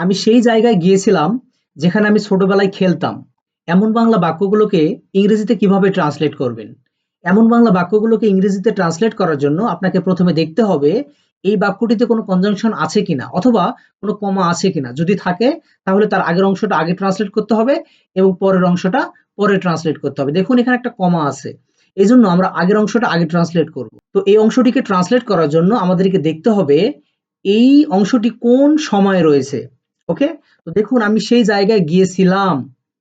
আমি সেই জায়গায় গিয়েছিলাম যেখানে আমি ছোটবেলায় খেলতাম। এমন বাংলা বাক্যগুলোকে ইংরেজিতে কীভাবে ট্রান্সলেট করবেন? এমন বাংলা বাক্যগুলোকে ইংরেজিতে ট্রান্সলেট করার জন্য আপনাকে প্রথমে দেখতে হবে এই বাক্যটিতে কোনো কনজাংশন আছে কিনা অথবা কোনো কমা আছে কিনা। যদি থাকে, তাহলে তার আগের অংশটা আগে ট্রান্সলেট করতে হবে এবং পরের অংশটা পরে ট্রান্সলেট করতে হবে। দেখুন, এখানে একটা কমা আছে। এই জন্য আমরা আগের অংশটা আগে ট্রান্সলেট করব। তো এই অংশটিকে ট্রান্সলেট করার জন্য আমাদেরকে দেখতে হবে এই অংশটি কোন সময়ে রয়েছে। ওকে তো দেখুন, আমি সেই জায়গায় গিয়েছিলাম।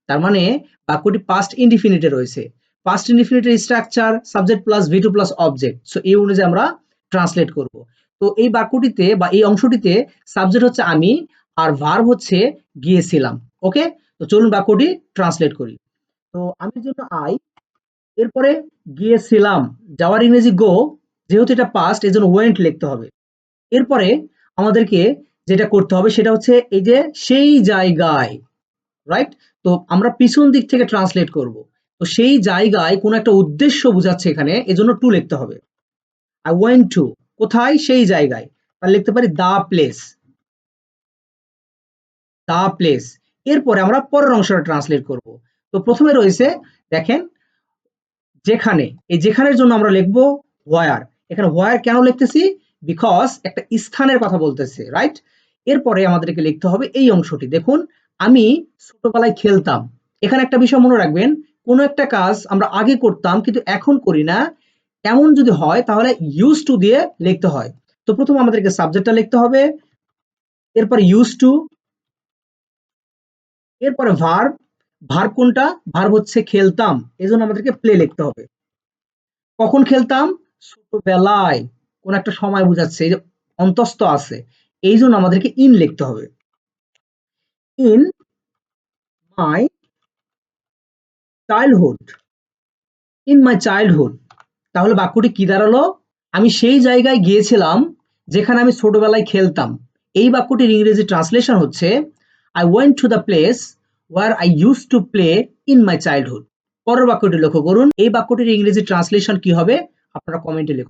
তার মানে বাক্যটি পাস্ট ইনডিফিনিটে রয়েছে। Past ইনডিফিনিটের structure subject plus V two plus object so এই অনুযায়ী আমরা ট্রান্সলেট করব। তো এই বাক্যটিতে বা এই অংশটিতে সাবজেক্ট হচ্ছে আমি আর ভার্ব হচ্ছে গিয়েছিলাম। ওকে তো চলুন বাক্যটি ট্রান্সলেট করি। তো আমি জন্য আই এরপরে গিয়েছিলাম। যাওয়ার ইংরেজি গো যেহেতু এটা পাস্ট এই জন্য ওয়েন্ট লিখতে হবে। এরপরে আমাদেরকে যেটা করতে হবে সেটা হচ্ছে এই যে সেই জায়গায় রাইট তো আমরা পিছন দিক থেকে ট্রান্সলেট করব। তো সেই জায়গায় কোনো একটা উদ্দেশ্য বোঝাচ্ছে এখানে, এজন্য টু লিখতে হবে। আই ওয়েন্ট টু কোথায়? সেই জায়গায়। তাহলে লিখতে পারি দা প্লেস দা প্লেস এরপরে আমরা পরের অংশটা ট্রান্সলেট করব। তো প্রথমে রয়েছে, দেখেন, যেখানে, এই যেখানের জন্য আমরা লিখব হোয়ার এখানে হোয়ার কেন লিখতেছি? বিকজ একটা স্থানের কথা বলতেছে রাইট এরপরে আমাদেরকে লিখতে হবে এই অংশটি। দেখুন, আমি ছোটবেলায় খেলতাম। এখানে একটা বিষয় মনে রাখবেন, কোনো একটা কাজ আমরা আগে করতাম কিন্তু এখন করি না। এমন যদি হয় তাহলে ইউজ টু দিয়ে লিখতে হয়। তো প্রথম আমাদেরকে সাবজেক্টটা লিখতে হবে, এরপরে ইউজ টু এরপরে ভার্ব ভার্ব কোনটা? ভার্ব হচ্ছে খেলতাম, এজন্য আমাদেরকে প্লে লিখতে হবে। কখন খেলতাম? ছোটবেলায়। কোন একটা সময় বোঝাচ্ছে, এই যে অন্তস্থ আছে। এই জন্য আমাদেরকে ইন লিখতে হবে। In my childhood in my childhood তাহলে বাক্যটি কি দাঁড়াল? আমি সেই জায়গায় গিয়েছিলাম যেখানে আমি ছোটবেলায় খেলতাম। এই বাক্যটির ইংরেজি ট্রান্সলেশন হচ্ছে I went to the place where I use to play in my childhood পরের বাক্যটি লক্ষ্য করুন। এই বাক্যটির ইংরেজি ট্রান্সলেশন কি হবে? আপনারা কমেন্টে লিখুন।